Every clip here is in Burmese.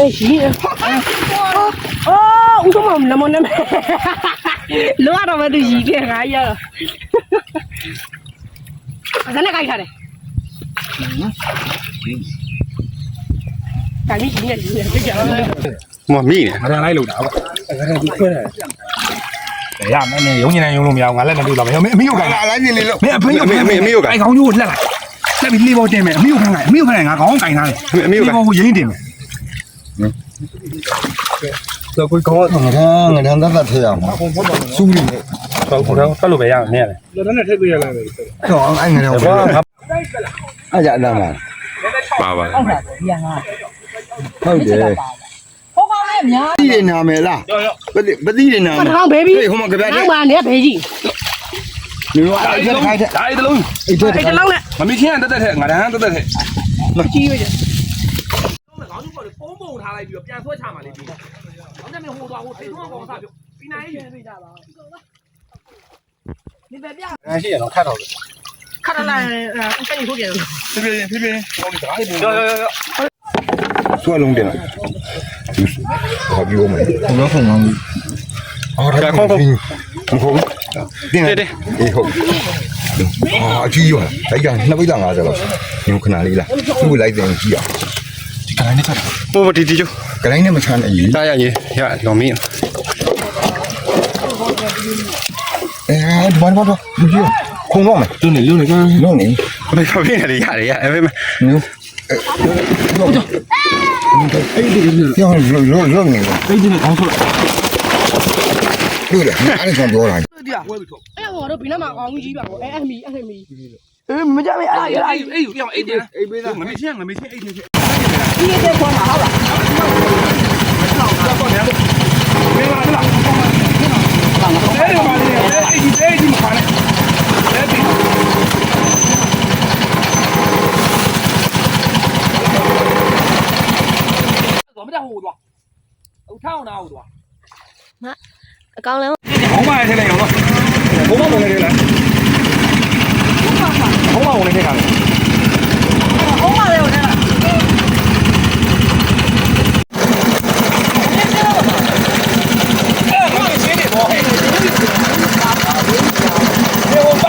哎，行，哦哦，我怎么那么那么，乱了我都一点哎呀，我在那干啥嘞？赶紧行了行了，别讲了。 ဟိုမိနေ ငါလည်းလိုက်လို့တာပေါ့ငါလည်းဒီခွဲတယ်ရမင်းရုံညနေရုံလို့မရအောင်ငါလည်းမတွေ့တော့မင်းအမေရုပ်ခိုင်း လာလာနေလေလို့ မင်းအဖေရုပ် အမေအမေအမေရုပ်က အဲ့ခေါင်းကျိုးကိုလှက်လိုက်လှက်ပြီးလေးပေါ်တင်မယ်အမေရုပ်ခိုင်းလိုက်အမေရုပ်ခိုင်းလိုက်ငါခေါင်းကင်ထားတယ် အမေရုပ်က လေးပေါ်ကိုရင်းတင်မယ် တော့ကိုကောင်းအောင်ငန်းငန်းသက်သက်ထည့်ရမှာစူးလိမ့်မယ်တော့ကိုတော့ဆက်လို့ပဲရမယ်နည်းရတယ်လက်နဲ့ထည့်ပြရလားတော့အဲ့ငန်းတော့အဲ့ကြအလားမပါပါဟုတ်တယ်ဟုတ်ကောင်းလေအများကြီးနေနာမယ်လားပတိနေနာမယ်ကောင်းဘေဘီဟိုမှာကြပြတဲ့ဘာနဲ့ဘေကြီးနေရောအဲ့ဒါခိုင်းတဲ့အဲ့ဒါလုံးအဲ့ဒါလုံးနဲ့မမီချင်းတက်တက်ထဲငါတန်းတက်တက်ထဲကြီးရ လိုက်ပြီးတော့ပြန်ဆွဲချမှာလေးပြီး။နောက်ကျရင်ဟိုသွားဟိုထိထုံးကောင်စပြုတ်ပြီးနိုင်ရင် 你别别， ငါရှိရတော့ခတ်တော့တယ် 看到了，呃，我跟你说点。 ဖြည်းဖြည်းဖြည်းဖြည်းဟိုဒီဓာတ်လေးရောရောရော ဆွဲလုံးတယ်ဟောပြောမယ်ဘယ်တော့မှမအော်ဒါခေါင်းခေါင်းမဟုတ်တင်းတယ်အေးဟုတ်အာကြီးရောလိုက်ကြနှစ်ပိတ်50လောက်ညခဏလေး ဒီကလိုင်းနဲ့ကတ်တာပို့မတီတီကျိုးကလိုင်းနဲ့မချမ်းနဲ့ကြီးတာရကြီးရလော်မင်းအဲဒီဘာဘာဘာဒီကြီးခုံတော့မယ်လုံးနေလုံးနေလုံးနေဘယ်ဖပြနေရရရအဲမဲနော်အဲ့ဒီရောရောရောရောနေတော့အဲ့ဒီကောင်းဆုံးလို့လေအဲ့ဒါကြောင့်ပြောတာဒီကဝဲပြီးတော့အဲ့ဟောတော့ဘီနာမှာအောင်ကြီးပါကောအဲ့အမီအဲ့အမီအေးမကြမရအဲ့အဲ့အေးအေးပြောင်းအေးတယ်အေးပေးသားငမေချင်းငမေချင်းအေးချင်း 直接关马上了。con lớn không mai thế này không có bốn người đây là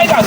Cả